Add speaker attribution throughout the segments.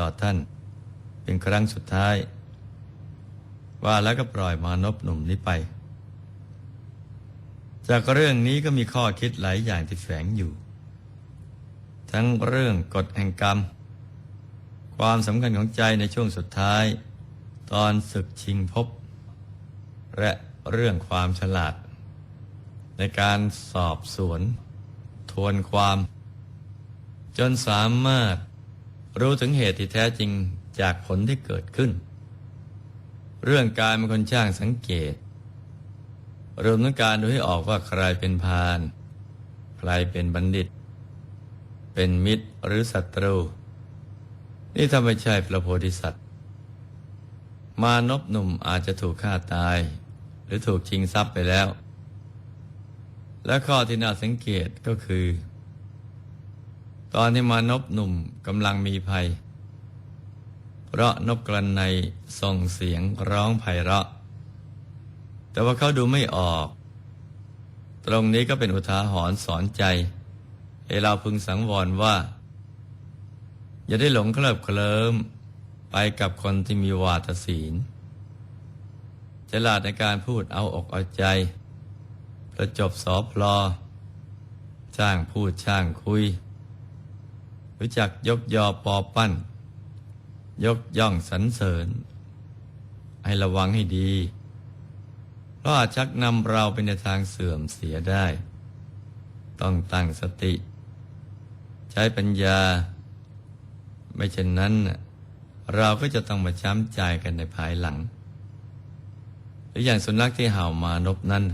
Speaker 1: ต่อท่าน เป็นครั้งสุดท้าย ว่าแล้วก็ปล่อยมานพหนุ่มนี้ไป จากเรื่องนี้ก็มีข้อคิดหลายอย่างที่แฝงอยู่ ทั้งเรื่องกฎแห่งกรรม ความสำคัญของใจในช่วงสุดท้าย ตอนศึกชิงภพและเรื่องความฉลาด ในการสอบสวน ทวนความ จนสามารถ รู้ถึงเหตุที่แท้จริงจากผลที่เกิดขึ้น เรื่องการเป็นคนช่างสังเกตรวมทั้งการดูให้ออกว่าใครเป็นพาลใครเป็นบัณฑิต เป็นมิตรหรือศัตรู นี่ถ้าไม่ใช่พระโพธิสัตว์ มานพหนุ่มอาจจะถูกฆ่าตาย หรือถูกชิงทรัพย์ไปแล้ว และข้อที่น่าสังเกตก็คือ ตอนที่มานพหนุ่มกำลังมีภัย เพราะนกกระในส่งเสียงร้องไพเราะ แต่ว่าเขาดูไม่ออก ตรงนี้ก็เป็นอุทาหรณ์สอนใจ ให้เราพึงสังวรว่า อย่าได้หลงเคลิบเคลิ้มไปกับคนที่มีวาทศีลฉลาดในการพูดเอาอกเอาใจ ประจบสอพลอช่างพูดช่างคุย รู้จักยกยอปอปั้น ยกย่องสรรเสริญ ให้ระวังให้ดี เพราะอาจชักนำเราไปในทางเสื่อมเสียได้ ต้องตั้งสติ ใช้ปัญญา ไม่เช่นนั้น เราก็จะต้องมาช้ำใจกันในภายหลัง หรืออย่างสุนัขที่เห่ามานพนั่น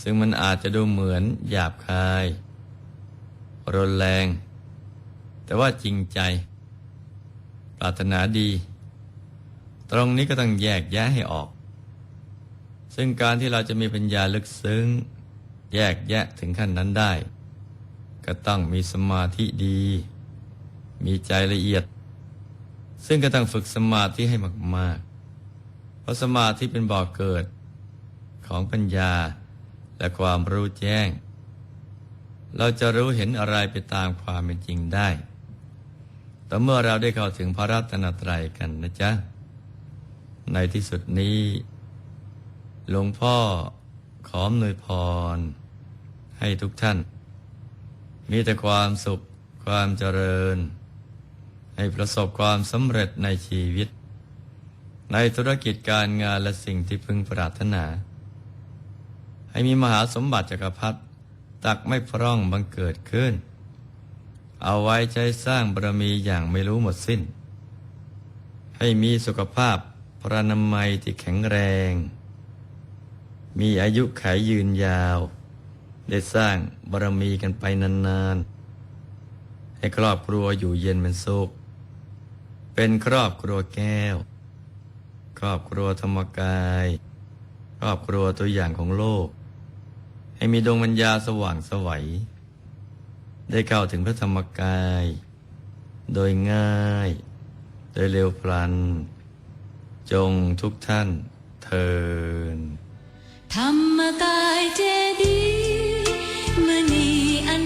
Speaker 1: ซึ่งมันอาจจะดูเหมือนหยาบคายรุนแรง แต่ว่าจริงใจ ปรารถนาดี ตรงนี้ก็ต้องแยกแยะให้ออก ซึ่งการที่เราจะมีปัญญาลึกซึ้ง แยกแยะถึงขั้นนั้นได้ ก็ต้องมีสมาธิดี มีใจละเอียด ซึ่งก็ต้องฝึกสมาธิให้มาก ๆ เพราะสมาธิเป็นบ่อกเกิดของปัญญาและความรู้แจ้ง เราจะรู้เห็นอะไรไปตามความเป็นจริงได้ แต่เมื่อเราได้เข้าถึงพระรัตนตรัยกันนะจ๊ะ ในที่สุดนี้ หลวงพ่อขอมนวยพร ให้ทุกท่าน มีแต่ความสุขความเจริญ ให้ประสบความสำเร็จในชีวิต ในธุรกิจการงานและสิ่งที่พึงปรารถนา ให้มีมหาสมบัติจักรพรรดิตักไม่พร่องบังเกิดขึ้น เอาไว้ใช้สร้างบารมีอย่างไม่รู้หมดสิ้น ให้มีสุขภาพพระนามัยที่แข็งแรง มีอายุขายยืนยาว ได้สร้างบารมีกันไปนานๆ ให้ครอบครัวอยู่เย็นเป็นสุข เป็นครอบครัวแก้ว ครอบครัวธรรมกาย ครอบครัวตัวอย่างของโลก ให้มีดวงปัญญาสว่างสวัย ได้เข้าถึงพระธรรมกาย โดยง่าย โดยเร็วพลัน จงทุกท่านเทิน
Speaker 2: ธรรมกายเจดีมณีอนั